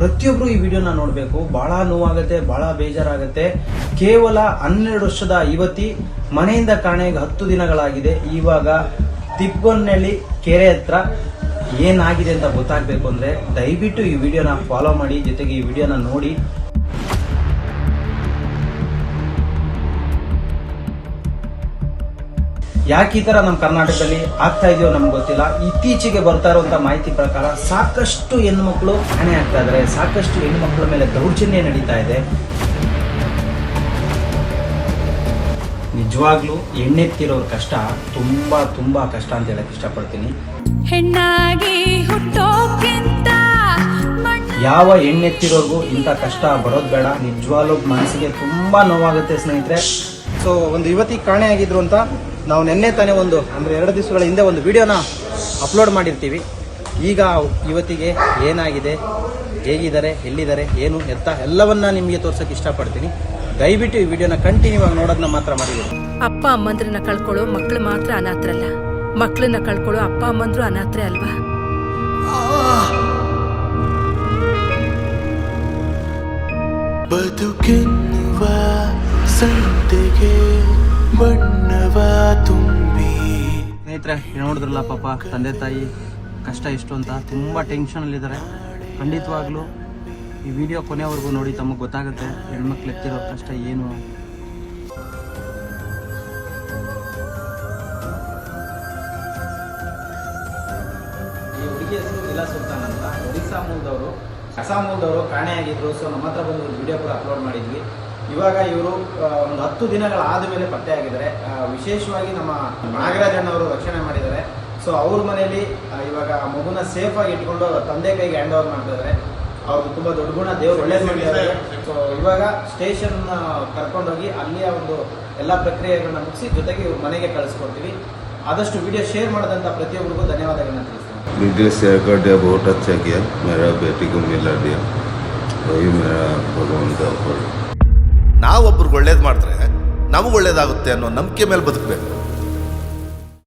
ಪ್ರತಿಯೊಬ್ರು ಈ ವಿಡಿಯೋನ ನೋಡಬೇಕು. ಬಹಳ ನೋವಾಗುತ್ತೆ ಬಹಳ ಬೇಜಾರಾಗುತ್ತೆ. ಕೇವಲ ಹನ್ನೆರಡು ವರ್ಷದ ಯುವತಿ ಮನೆಯಿಂದ ಕಾಣೆಗೆ ಹತ್ತು ದಿನಗಳಾಗಿದೆ. ಇವಾಗ ತಿಪ್ಪನಹಳ್ಳಿ ಕೆರೆ ಹತ್ರ ಏನಾಗಿದೆ ಅಂತ ಗೊತ್ತಾಗಬೇಕು ಅಂದ್ರೆ ದಯವಿಟ್ಟು ಈ ವಿಡಿಯೋನ ಫಾಲೋ ಮಾಡಿ, ಜೊತೆಗೆ ಈ ವಿಡಿಯೋನ ನೋಡಿ. ಯಾಕೆ ಈ ತರ ನಮ್ಮ ಕರ್ನಾಟಕದಲ್ಲಿ ಆಗ್ತಾ ಇದೆಯೋ ನಮ್ಗೆ ಗೊತ್ತಿಲ್ಲ. ಇತ್ತೀಚೆಗೆ ಬರ್ತಾ ಇರುವಂತ ಮಾಹಿತಿ ಪ್ರಕಾರ ಸಾಕಷ್ಟು ಹೆಣ್ಮಕ್ಳು ಹಣೆ ಆಗ್ತಾ ಇದಾರೆ. ಸಾಕಷ್ಟು ಹೆಣ್ಮಕ್ಳ ಮೇಲೆ ದೌರ್ಜನ್ಯ ನಡೀತಾ ಇದೆ. ನಿಜವಾಗ್ಲೂ ಹೆಣ್ಣೆತ್ತಿರೋರ ಕಷ್ಟ ತುಂಬಾ ತುಂಬಾ ಕಷ್ಟ ಅಂತ ಹೇಳಕ್ ಇಷ್ಟಪಡ್ತೀನಿ. ಹೆಣ್ಣಾಗಿ ಹುಟ್ಟೋಕ್ಕಿಂತ ಯಾವ ಹೆಣ್ಣೆತ್ತಿರೋರ್ಗು ಇಂಥ ಕಷ್ಟ ಬರೋದು ಬೇಡ. ನಿಜವಾಗ್ಲೂ ಮನಸ್ಸಿಗೆ ತುಂಬಾ ನೋವಾಗುತ್ತೆ ಸ್ನೇಹಿತರೆ. ಸೊ ಒಂದು ಯುವತಿ ಕಾಣೆ ಆಗಿದ್ರು ಅಂತ ನಾವು ನಿನ್ನೆ ತಾನೇ ಒಂದು ಅಂದರೆ ಎರಡು ದಿವಸಗಳ ಹಿಂದೆ ಒಂದು ವಿಡಿಯೋನ ಅಪ್ಲೋಡ್ ಮಾಡಿರ್ತೀವಿ. ಈಗ ಇವತ್ತಿಗೆ ಏನಾಗಿದೆ ಹೇಗಿದ್ದಾರೆ ಎಲ್ಲಿದ್ದಾರೆ ಏನು ಎತ್ತ ಎಲ್ಲವನ್ನ ನಿಮಗೆ ತೋರ್ಸಕ್ಕೆ ಇಷ್ಟಪಡ್ತೀನಿ. ದಯವಿಟ್ಟು ಈ ವಿಡಿಯೋನ ಕಂಟಿನ್ಯೂ ಆಗಿ ನೋಡೋದನ್ನ ಮಾತ್ರ ಮಾಡಿದ್ದೀನಿ ಅಪ್ಪ ಅಮ್ಮಂದ್ರನ್ನ ಕಳ್ಕೊಳ್ಳೋ ಮಕ್ಕಳು ಮಾತ್ರ ಅನಾಥರಲ್ಲ. ಮಕ್ಕಳನ್ನ ಕಳ್ಕೊಳ್ಳೋ ಅಪ್ಪ ಅಮ್ಮಂದ್ರು ಅನಾಥರೇ ಅಲ್ವಾ? ಬದುಕಿನ್ನುವ ಸಂತೆಗೆ ನೋಡಿದ್ರಲ್ಲ ಪಾಪ? ತಂದೆ ತಾಯಿ, ಕಷ್ಟ ಎಷ್ಟು ಅಂತ ತುಂಬ ಟೆನ್ಷನಲ್ಲಿದ್ದಾರೆ ಖಂಡಿತವಾಗ್ಲೂ ಈ ವಿಡಿಯೋ ಕೊನೆವರೆಗೂ ನೋಡಿ, ತಮಗೆ ಗೊತ್ತಾಗುತ್ತೆ ಹೆಣ್ಮಕ್ಳು ಎತ್ತಿರೋ ಕಷ್ಟ ಏನು. ಈ ಹುಡುಗಿ ಹೆಸರು ಇಲ್ಲ ಸುಲ್ತಾನ್ ಅಂತ. ಒಡಿಸ್ಸಾ ಮೂಲದವರು ಅಸ್ಸಾಂ ಮೂಲದವರು ಕಾಣೆಯಾಗಿದ್ರು. ಸೊ ನಮ್ಮ ಹತ್ರ ಬಂದು ವಿಡಿಯೋ ಕೂಡ ಅಪ್ಲೋಡ್ ಮಾಡಿದ್ವಿ. ಇವಾಗ ಇವರು ಒಂದು ಹತ್ತು ದಿನಗಳ ಆದ ಮೇಲೆ ಪತ್ತೆಯಾಗಿದ್ದಾರೆ ಆ, ವಿಶೇಷವಾಗಿ ನಮ್ಮ ನಾಗರಾಜ್ ಅಣ್ಣವರು ರಕ್ಷಣೆ ಮಾಡಿದ್ದಾರೆ ಸೊ ಅವ್ರ ಮನೆಯಲ್ಲಿ ಆ, ಇವಾಗ ಆ ಮಗುನ ಸೇಫ್ ಆಗಿ ಇಟ್ಕೊಂಡು ತಂದೆ ಕೈಗೆ ಹ್ಯಾಂಡ್ ಓವರ್ ಮಾಡ್ತಾ ಇದ್ದಾರೆ ಅವ್ರದ್ದು ತುಂಬಾ ದೊಡ್ಡ ಗುಣ ದೇವ್ರು ಒಳ್ಳೇದು ಮಾಡಿದ್ದಾರೆ ಸೊ ಇವಾಗ ಸ್ಟೇಷನ್ ಕರ್ಕೊಂಡೋಗಿ ಅಲ್ಲಿಯ ಒಂದು ಎಲ್ಲ ಪ್ರಕ್ರಿಯೆಗಳನ್ನ ಮುಗಿಸಿ ಜೊತೆಗೆ ಇವ್ರ ಮನೆಗೆ ಕಳಿಸ್ಕೊಡ್ತೀವಿ ಆದಷ್ಟು ವಿಡಿಯೋ ಶೇರ್ ಮಾಡೋದಂತ ಪ್ರತಿಯೊಬ್ಬರಿಗೂ ಧನ್ಯವಾದಗಳನ್ನ ತಿಳಿಸ್ತೀನಿ वीडियो शेयर कर दिया बहुत अच्छा किया मेरा बेटी को मिला दिया वही मेरा भगवान का ऊपर ನಾವೊಬ್ರಿಗೆ ಒಳ್ಳೇದು ಮಾಡಿದ್ರೆ ನಮಗೆ ಒಳ್ಳೇದಾಗುತ್ತೆ ಅನ್ನೋ ನಂಬಿಕೆ ಮೇಲೆ ಬದುಕಬೇಕು.